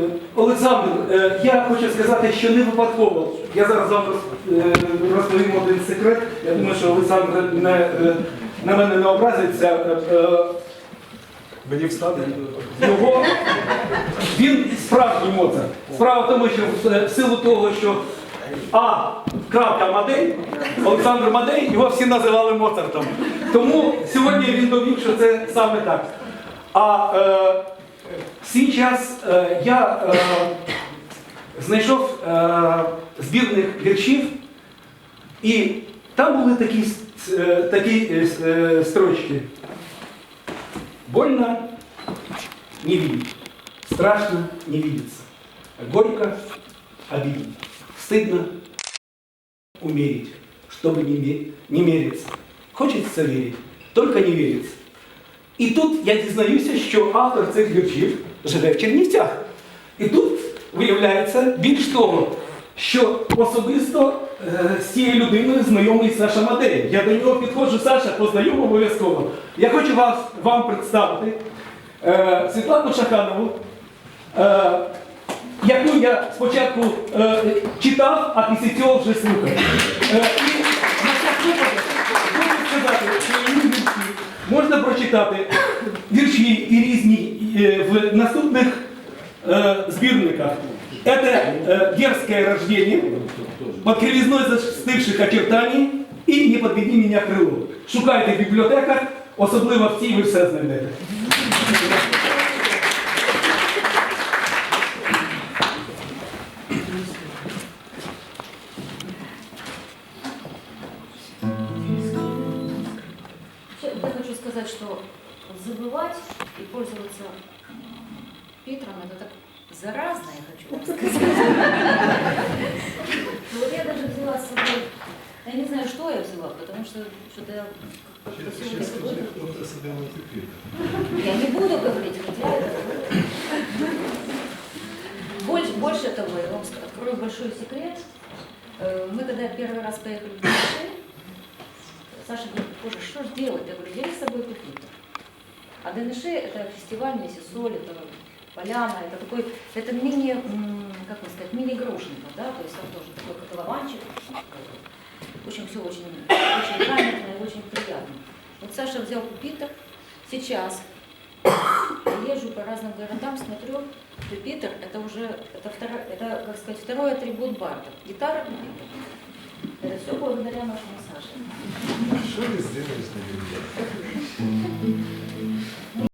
Е, Олександр, е, я хочу сказати, що не випадково. Я зараз вам е, розповім один секрет. Я думаю, що Олександр не, на мене не образиться. Мені встати? Його він справжній Моцарт. Справа в тому, що в- в силу того, що А. Крапка Мадей, Олександр Мадей, його всі називали Моцартом. Тому сьогодні він довів, що це саме так. А е, в свій час е, я е, знайшов е, збірних віршів, і там були такі, с- е, такі е, с- е, строчки. Больно не видеть, страшно не видеться, горько обидеть, стыдно умереть, чтобы не, ме- не мериться. Хочеться верить, только не віриться. І тут я дізнаюся, що автор цих віршів живе в Чернівцях. І тут виявляється більш того, що особисто е, з цією людиною знайомий Саша Мадей. Я до нього підходжу, Саша, познайому обов'язково. Я хочу вас, вам представити е, Світлану Шаханову, е, яку я спочатку е, читав, а після цього вже слухав. Е, прочитати вірші і різні е, в наступних э, сбирниках. Это э, дерзкое рождение, под кривизной застывших очертаний і не подведи меня крило. Шукайте в бібліотеках, особливо в цій ви все знайдете. Вообще, Я хочу сказать, что забывать и пользоваться Питером это так заразно, я хочу вам сказать. Вот я даже взяла с собой, я не знаю, что я взяла, потому что что-то я Хто себе не терпіти? я не буду говорить, хотя. Больше, больше того, я вам открою большой секрет. Э, Мы когда первый раз поехали в Дмитрий, Саша говорит, боже, что ж делать? Я говорю, взяли с собой пепитер. А ДНШ это фестиваль Мессисоль, это поляна, это такой, это мини, как вам сказать, мини-грошников, да, то есть там тоже такой котлованчик. Общем, все очень, очень грамотно и очень приятно. Вот Саша взял пепитер, сейчас езжу по разным городам, смотрю, пепитер это уже, это, второ- это, как сказать, второй атрибут барда. Гитара, пепитер. Это все благодаря нашему Саше. Что ты сделаешь на